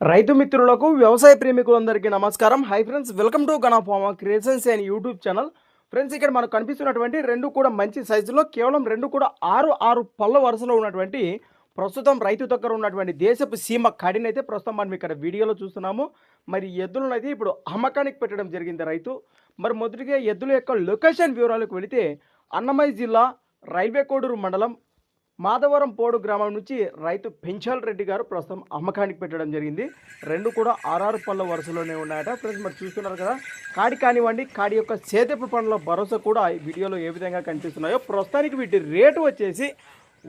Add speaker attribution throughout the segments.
Speaker 1: రైతు మిత్రులకు వ్యవసాయ ప్రేమికులందరికీ నమస్కారం. Hi friends welcome to గణాఫామా creations and YouTube channel friends ఇక్కడ మనకు కనిపిస్తున్నటువంటి రెండు కూడా మంచి సైజులో కేవలం రెండు కూడా ఆరు ఆరు పళ్ళ వరుసలో ఉన్నటువంటి ప్రస్తుతం రైతు దగ్గర ఉన్నటువంటి దేశపు సీమ కాడినైతే ప్రస్తుతం మనం ఇక్కడ వీడియోలో చూస్తున్నాము. మరి ఎద్దులను అయితే ఇప్పుడు అమ్మకానికి పెట్టడం జరిగింది రైతు. మరి మొదటిగా ఎద్దుల యొక్క లొకేషన్ వివరాలకు వెళితే అన్నమయ్య జిల్లా రైల్వే కోడూరు మండలం మాధవరం పోడు గ్రామం నుంచి రైతు పెంచాల్ రెడ్డి గారు ప్రస్తుతం అమ్మకానికి పెట్టడం జరిగింది. రెండు కూడా ఆర్ఆర్ పళ్ళ వరుసలోనే ఉన్నాయట. ఫ్రెండ్స్ మరి చూస్తున్నారు కదా కాడి కానివ్వండి కాడి యొక్క సేదపు పండ్ల భరోసా కూడా ఈ వీడియోలో ఏ విధంగా కనిపిస్తున్నాయో. ప్రస్తుతానికి వీటి రేటు వచ్చేసి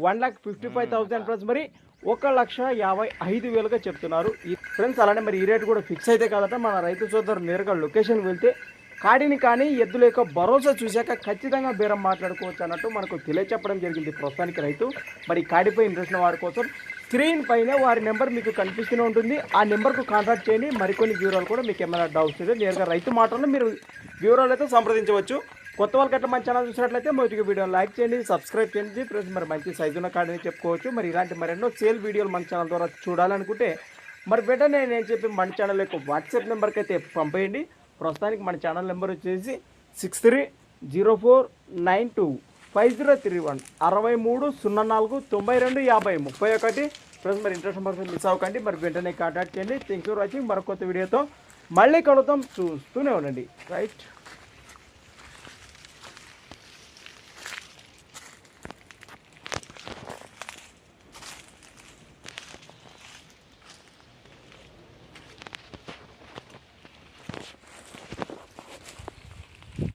Speaker 1: one lakh fifty five thousand friends మరి ఒక లక్ష యాభై ఐదు వేలుగా చెప్తున్నారు. ఈ ఫ్రెండ్స్ అలానే మరి ఈ రేటు కూడా ఫిక్స్ అయితే కాదట. మన రైతు సోదరు నేరుగా లొకేషన్ వెళ్తే కాడిని కానీ ఎద్దుల యొక్క భరోసా చూశాక ఖచ్చితంగా బేరం మాట్లాడుకోవచ్చు అన్నట్టు మనకు తెలియచెప్పడం జరిగింది ప్రస్తుతానికి రైతు. మరి కాడిపై ఇంట్రెస్ట్ ఉన్న వారి కోసం స్క్రీన్ పైన వారి నెంబర్ మీకు కనిపిస్తూనే ఉంటుంది. ఆ నెంబర్కు కాంటాక్ట్ చేయండి. మరికొన్ని వివరాలు కూడా మీకు ఏమైనా డౌట్స్ ఉంటే నేరుగా రైతు మాటలను మీరు వివరాలు అయితే సంప్రదించవచ్చు. కొత్త వాళ్ళకి అట్లా మన ఛానల్ చూసినట్లయితే మొదటి వీడియో లైక్ చేయండి సబ్స్క్రైబ్ చేయండి. ప్లస్ మరి మంచి సైజు ఉన్న కాడని చెప్పుకోవచ్చు. మరి ఇలాంటి మరెన్నో సేల్ వీడియోలు మన ఛానల్ ద్వారా చూడాలనుకుంటే మరి వెంటనే నేను చెప్పి మన ఛానల్ యొక్క వాట్సాప్ నెంబర్కి అయితే పంపేయండి. ప్రస్తుతానికి మన ఛానల్ నెంబర్ వచ్చేసి six three zero four nine two five zero three one అరవై మూడు సున్నా నాలుగు తొంభై రెండు యాభై ముప్పై ఒకటి ప్లస్ మరి ఇంట్రెస్ట్ నెంబర్ మిస్ అవ్వకండి. మరి వెంటనే కాంటాక్ట్ చేయండి. థ్యాంక్స్ ఫర్ వాచింగ్ మరొక కొత్త వీడియోతో మళ్ళీ కలుద్దాం. చూస్తూనే ఉండండి. రైట్